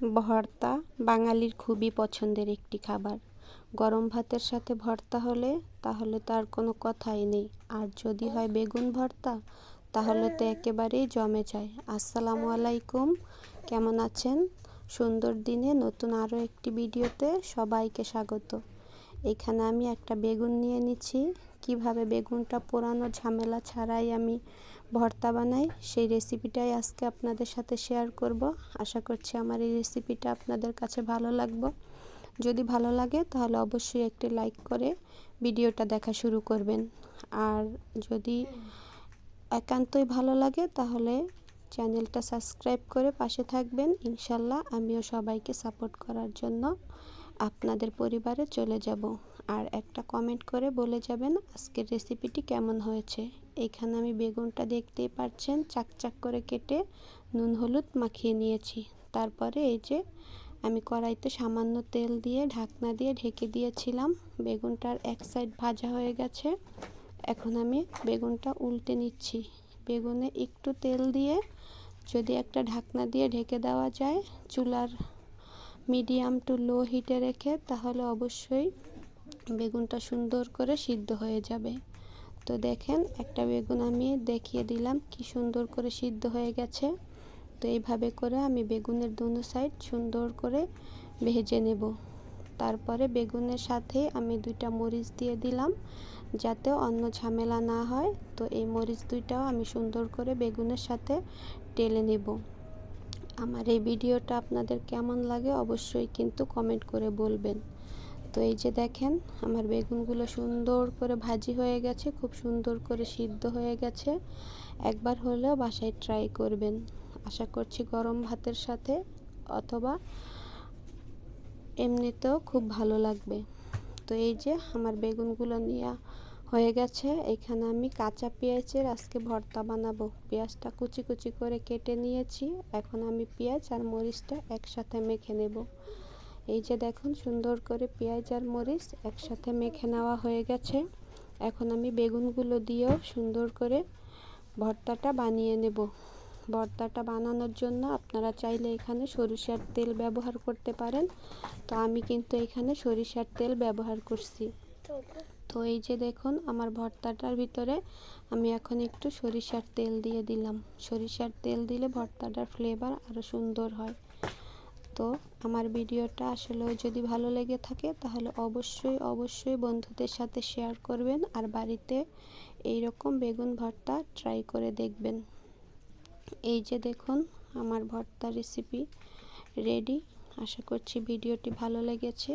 ভর্তা বাঙালির খুবই পছন্দের একটি খাবার। গরম ভাতের সাথে ভর্তা হলে তাহলে তার কোনো কথাই নেই। আর যদি হয় বেগুন ভর্তা, তাহলে তো একেবারেই জমে যায়। আসসালামু আলাইকুম, কেমন আছেন? সুন্দর দিনে নতুন আরও একটি ভিডিওতে সবাইকে স্বাগত। এখানে আমি একটা বেগুন নিয়ে নিচ্ছি। কীভাবে বেগুনটা পোড়ানো ঝামেলা ছাড়াই আমি ভর্তা বানাই, সেই রেসিপিটাই আজকে আপনাদের সাথে শেয়ার করব। আশা করছি আমার এই রেসিপিটা আপনাদের কাছে ভালো লাগবে। যদি ভালো লাগে তাহলে অবশ্যই একটি লাইক করে ভিডিওটা দেখা শুরু করবেন। আর যদি একান্তই ভালো লাগে তাহলে চ্যানেলটা সাবস্ক্রাইব করে পাশে থাকবেন। ইনশাল্লাহ আমিও সবাইকে সাপোর্ট করার জন্য। আপনাদের পরিবারে চলে যাব। আর একটা কমেন্ট করে বলে যাবেন, আজকের রেসিপিটি কেমন হয়েছে? এখানে আমি বেগুনটা দেখতেই পাচ্ছেন, চাকচাক করে কেটে নুন হলুদ মাখিয়ে নিয়েছি। তারপরে এই যে আমি কড়াইতে সামান্য তেল দিয়ে ঢাকনা দিয়ে ঢেকে দিয়েছিলাম। বেগুনটার এক সাইড ভাজা হয়ে গেছে। এখন আমি বেগুনটা উল্টে নিচ্ছি। বেগুনে একটু তেল দিয়ে যদি একটা ঢাকনা দিয়ে ঢেকে দেওয়া যায়, চুলার মিডিয়াম টু লো হিটে রেখে তাহলে অবশ্যই বেগুনটা সুন্দর করে সিদ্ধ হয়ে যাবে। তো দেখেন, একটা বেগুন আমি দেখিয়ে দিলাম কি সুন্দর করে সিদ্ধ হয়ে গেছে। তো এইভাবে করে আমি বেগুনের দুনো সাইড সুন্দর করে ভেজে নেব। তারপরে বেগুনের সাথে আমি দুইটা মরিচ দিয়ে দিলাম যাতে অন্য ঝামেলা না হয়। তো এই মরিচ দুইটাও আমি সুন্দর করে বেগুনের সাথে টেলে নেব। আমার এই ভিডিওটা আপনাদের কেমন লাগে অবশ্যই কিন্তু কমেন্ট করে বলবেন। তো এই যে দেখেন, আমার বেগুনগুলো সুন্দর করে ভাজি হয়ে গেছে, খুব সুন্দর করে সিদ্ধ হয়ে গেছে। একবার হলেও বাসায় ট্রাই করবেন। আশা করছি গরম ভাতের সাথে অথবা এমনিতেও খুব ভালো লাগবে। তো এই যে আমার বেগুনগুলো নিয়ে হয়ে গেছে। এখানে আমি কাঁচা পেঁয়াজের আজকে ভর্তা বানাবো। পেঁয়াজটা কুচি কুচি করে কেটে নিয়েছি। এখন আমি পেঁয়াজ আর মরিচটা একসাথে মেখে নেব। এই যে দেখুন, সুন্দর করে পেঁয়াজ আর মরিচ একসাথে মেখে নেওয়া হয়ে গেছে। এখন আমি বেগুনগুলো দিয়েও সুন্দর করে ভর্তাটা বানিয়ে নেব। ভর্তাটা বানানোর জন্য আপনারা চাইলে এখানে সরিষার তেল ব্যবহার করতে পারেন। তো আমি কিন্তু এখানে সরিষার তেল ব্যবহার করছি। তো এই যে দেখুন, আমার ভর্তাটার ভিতরে আমি এখন একটু সরিষার তেল দিয়ে দিলাম। সরিষার তেল দিলে ভর্তাটার ফ্লেভার আরও সুন্দর হয়। তো আমার ভিডিওটা আসলে যদি ভালো লেগে থাকে, তাহলে অবশ্যই অবশ্যই বন্ধুদের সাথে শেয়ার করবেন আর বাড়িতে এই রকম বেগুন ভর্তা ট্রাই করে দেখবেন। এই যে দেখুন, আমার ভর্তা রেসিপি রেডি আশা করছি ভিডিওটি ভালো লেগেছে।